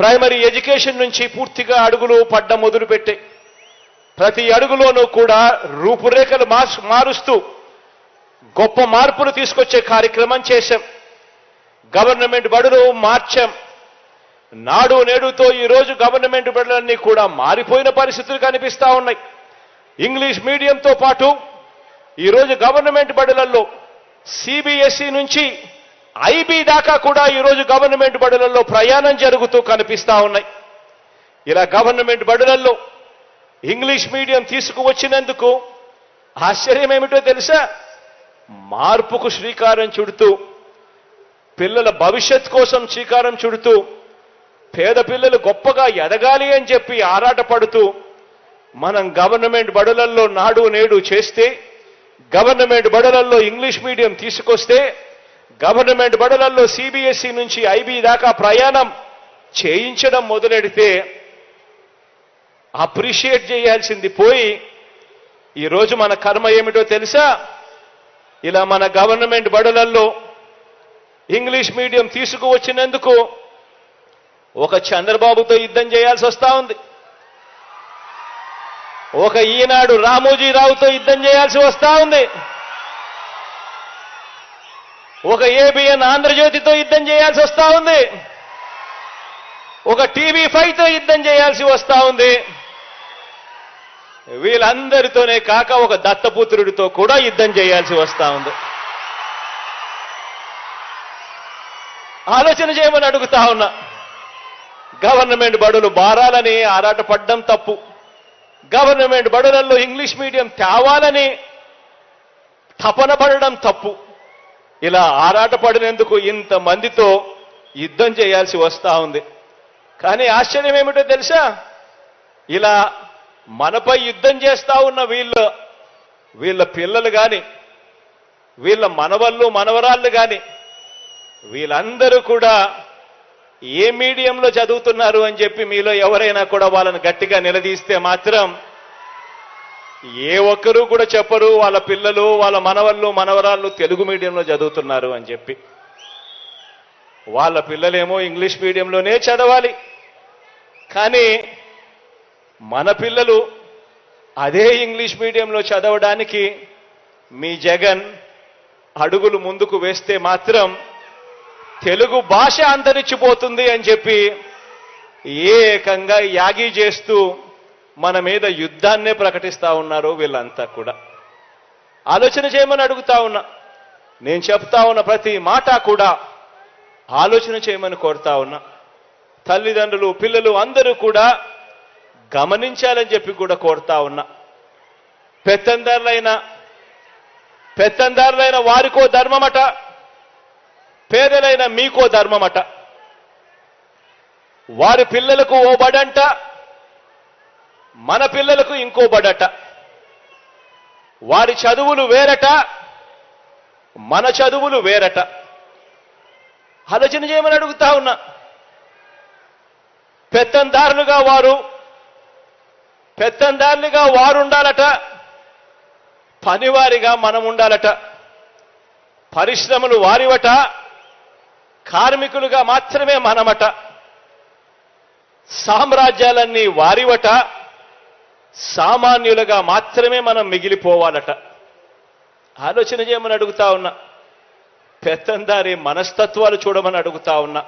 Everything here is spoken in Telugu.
ప్రైమరీ ఎడ్యుకేషన్ నుంచి పూర్తిగా అడుగులు పడ్డ మొదలుపెట్టే. ప్రతి అడుగులోనూ కూడా రూపురేఖలు మారుస్తూ గొప్ప మార్పులు తీసుకొచ్చే కార్యక్రమం చేశాం. గవర్నమెంట్ బడులు మార్చాం. నాడు నేడుతో ఈరోజు గవర్నమెంట్ బడులన్నీ కూడా మారిపోయిన పరిస్థితులు కనిపిస్తూ ఉన్నాయి. ఇంగ్లీష్ మీడియంతో పాటు ఈరోజు గవర్నమెంట్ బడులలో సిబిఎస్ఈ నుంచి ఐబీ దాకా కూడా ఈరోజు గవర్నమెంట్ బడులలో ప్రయాణం జరుగుతూ కనిపిస్తా ఉన్నాయి. ఇలా గవర్నమెంట్ బడులలో ఇంగ్లీష్ మీడియం తీసుకువచ్చినందుకు ఆశ్చర్యం ఏమిటో తెలుసా? మార్పుకు శ్రీకారం చుడుతూ పిల్లల భవిష్యత్ కోసం శ్రీకారం చుడుతూ పేద పిల్లలు గొప్పగా ఎదగాలి అని చెప్పి ఆరాటపడుతూ మనం గవర్నమెంట్ బడులల్లో నాడు నేడు చేస్తే గవర్నమెంట్ బడులల్లో ఇంగ్లీష్ మీడియం తీసుకొస్తే గవర్నమెంట్ బడులలో సిబిఎస్ఈ నుంచి ఐబీ దాకా ప్రయాణం చేయించడం మొదలెడితే అప్రిషియేట్ చేయాల్సింది పోయి ఈరోజు మన కర్మ ఏమిటో తెలుసా? ఇలా మన గవర్నమెంట్ బడులల్లో ఇంగ్లీష్ మీడియం తీసుకువచ్చినందుకు ఒక చంద్రబాబుతో యుద్ధం చేయాల్సి వస్తా ఉంది. ఒక ఈనాడు రామోజీరావుతో యుద్ధం చేయాల్సి వస్తా ఉంది. ఒక ఏబిఎన్ ఆంధ్రజ్యోతితో యుద్ధం చేయాల్సి వస్తా ఉంది. ఒక టీవీ ఫైవ్తో యుద్ధం చేయాల్సి వస్తా ఉంది. వీళ్ళందరితోనే కాక ఒక దత్తపుత్రుడితో కూడా యుద్ధం చేయాల్సి వస్తా ఉంది. ఆలోచన చేయమని అడుగుతా ఉన్నా. గవర్నమెంట్ బడులు బారాలని ఆరాటపడ్డం తప్పు. గవర్నమెంట్ బడులలో ఇంగ్లీష్ మీడియం తేవాలని తపన పడడం తప్పు. ఇలా ఆరాటపడినందుకు ఇంతమందితో యుద్ధం చేయాల్సి వస్తా ఉంది. కానీ ఆశ్చర్యం ఏమిటో తెలుసా? ఇలా మనపై యుద్ధం చేస్తా ఉన్న వీళ్ళు వీళ్ళ పిల్లలు కానీ వీళ్ళ మనవళ్ళు మనవరాళ్ళు కానీ వీళ్ళందరూ కూడా ఏ మీడియంలో చదువుతున్నారు అని చెప్పి మీలో ఎవరైనా కూడా వాళ్ళని గట్టిగా నిలదీస్తే మాత్రం ఏ ఒక్కరూ కూడా చెప్పరు వాళ్ళ పిల్లలు వాళ్ళ మనవళ్ళు మనవరాళ్ళు తెలుగు మీడియంలో చదువుతున్నారు అని చెప్పి. వాళ్ళ పిల్లలేమో ఇంగ్లీష్ మీడియంలోనే చదవాలి. కానీ మన పిల్లలు అదే ఇంగ్లీష్ మీడియంలో చదవడానికి మీ జగన్ అడుగులు ముందుకు వేస్తే మాత్రం తెలుగు భాష అంతరించిపోతుంది అని చెప్పి ఏకంగా యాగి చేస్తూ మన మీద యుద్ధాన్నే ప్రకటిస్తా ఉన్నారు వీళ్ళంతా కూడా. ఆలోచన చేయమని అడుగుతా ఉన్నా. నేను చెప్తా ఉన్న ప్రతి మాట కూడా ఆలోచన చేయమని కోరుతా ఉన్నా. తల్లిదండ్రులు పిల్లలు అందరూ కూడా గమనించాలని చెప్పి కూడా కోరుతా ఉన్నా. పెత్తందారులైన పెత్తందారులైన వారికో ధర్మమట పేదలైన మీకో ధర్మమట. వారి పిల్లలకు ఓ బడంట మన పిల్లలకు ఇంకో బడట. వారి చదువులు వేరట మన చదువులు వేరట. ఆలోచన చేయమని అడుగుతా ఉన్నా. పెత్తందారులుగా వారు పెత్తందారులుగా వారు ఉండాలట పనివారిగా మనం ఉండాలట పరిశ్రమలు వారివట కార్మికులుగా మాత్రమే మనమట. సామ్రాజ్యాలన్నీ వారివట. సామాన్యులుగా మాత్రమే మనం మిగిలిపోవాలట. ఆలోచన చేయమని అడుగుతా ఉన్నా. పెత్తందారి మనస్తత్వాలు చూడమని అడుగుతా ఉన్నా.